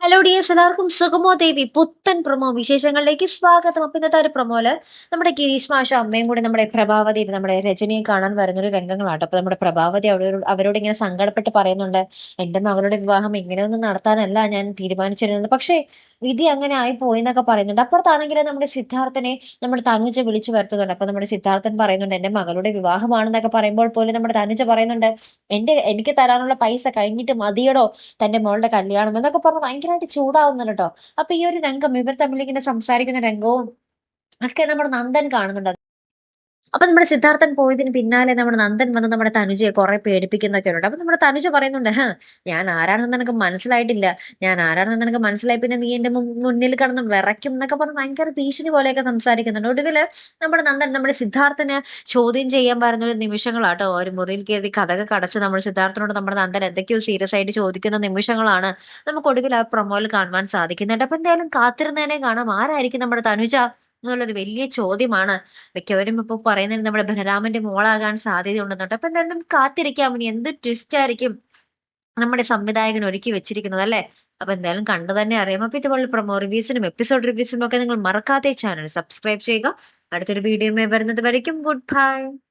Hello dears എല്ലാവർക്കും സുഗമോ ദേവി? പുത്തൻ promo വിശേഷങ്ങളിലേക്ക് സ്വാഗതം. അപ്പൊ ഇന്നത്തെ ഒരു പ്രൊമോൽ നമ്മുടെ ഗിരീഷ് മാഷ അമ്മയും കൂടി നമ്മുടെ പ്രഭാവതി നമ്മുടെ രജനിയെ കാണാൻ വരുന്നൊരു രംഗങ്ങളാണ്. അപ്പൊ നമ്മുടെ പ്രഭാവതി അവരോട് അവരോട് ഇങ്ങനെ സങ്കടപ്പെട്ട് പറയുന്നുണ്ട് എന്റെ മകളുടെ വിവാഹം ഇങ്ങനെയൊന്നും നടത്താനല്ല ഞാൻ തീരുമാനിച്ചിരുന്നത്. പക്ഷേ വിധി അങ്ങനെ ആയി പോയി എന്നൊക്കെ പറയുന്നുണ്ട്. അപ്പുറത്താണെങ്കിൽ നമ്മുടെ സിദ്ധാർത്ഥനെ നമ്മുടെ തനുജ വിളിച്ചു വരുത്തുന്നുണ്ട്. അപ്പൊ നമ്മുടെ സിദ്ധാർത്ഥൻ പറയുന്നുണ്ട് എന്റെ മകളുടെ വിവാഹമാണെന്നൊക്കെ പറയുമ്പോൾ പോലും നമ്മുടെ തനുജ പറയുന്നുണ്ട് എന്റെ എനിക്ക് തരാനുള്ള പൈസ കഴിഞ്ഞിട്ട് മതിയടോ തന്റെ മോളുടെ കല്യാണം എന്നൊക്കെ പറഞ്ഞ് ഭയങ്കരമായിട്ട് ചൂടാവുന്നുണ്ട് കേട്ടോ അപ്പൊ ഈ ഒരു രംഗം ഇവർ തമ്മിൽ ഇങ്ങനെ സംസാരിക്കുന്ന രംഗവും ഒക്കെ നമ്മുടെ നന്ദൻ കാണുന്നുണ്ട്. അപ്പൊ നമ്മുടെ സിദ്ധാർത്ഥൻ പോയതിന് പിന്നാലെ നമ്മുടെ നന്ദൻ വന്ന് നമ്മുടെ തനുജയെ കുറെ പേടിപ്പിക്കുന്നൊക്കെ ഉണ്ട്. അപ്പൊ നമ്മുടെ തനുജ പറയുന്നുണ്ട് ഞാൻ ആരാണെന്ന് നിനക്ക് മനസ്സിലായിട്ടില്ല. ഞാൻ ആരാണെന്ന് നിനക്ക് മനസ്സിലായി. പിന്നെ നീ എന്റെ മുന്നിൽ കടന്ന് വിറയ്ക്കും എന്നൊക്കെ പറഞ്ഞ് ഭയങ്കര ഭീഷണി പോലെയൊക്കെ സംസാരിക്കുന്നുണ്ട്. ഒടുവിൽ നമ്മുടെ നന്ദൻ നമ്മുടെ സിദ്ധാർത്ഥന് ചോദ്യം ചെയ്യാൻ പറഞ്ഞ ഒരു നിമിഷങ്ങളാട്ടോ. ഒരു മുറിയിൽ കയറി കഥക കടച്ച് നമ്മൾ സിദ്ധാർത്ഥനോട് നമ്മുടെ നന്ദൻ എന്തൊക്കെയോ സീരിയസ് ആയിട്ട് ചോദിക്കുന്ന നിമിഷങ്ങളാണ് നമുക്ക് ഒടുവിൽ ആ പ്രൊമോയിൽ കാണുവാൻ സാധിക്കുന്നുണ്ട്. അപ്പൊ എന്തായാലും കാത്തിരുന്നതിനെ കാണാം. ആരായിരിക്കും നമ്മുടെ തനുജ? എന്നുള്ളൊരു വലിയ ചോദ്യമാണ്. മിക്കവരും ഇപ്പൊ പറയുന്നത് നമ്മുടെ ബലരാമന്റെ മോളാകാൻ സാധ്യതയുണ്ടെന്നുണ്ട് അപ്പൊ എന്തായാലും കാത്തിരിക്കാം. ഇനി എന്ത് ട്വിസ്റ്റ് ആയിരിക്കും നമ്മുടെ സംവിധായകൻ ഒരുക്കി വെച്ചിരിക്കുന്നത് അല്ലേ? അപ്പൊ എന്തായാലും കണ്ടു തന്നെ അറിയാം. അപ്പൊ ഇതുപോലെ പ്രൊമോ റിവ്യൂസിനും എപ്പിസോഡ് റിവ്യൂസിനും ഒക്കെ നിങ്ങൾ മറക്കാതെ ചാനൽ സബ്സ്ക്രൈബ് ചെയ്യുക. അടുത്തൊരു വീഡിയോ വരുന്നത് വരയ്ക്കും. Good bye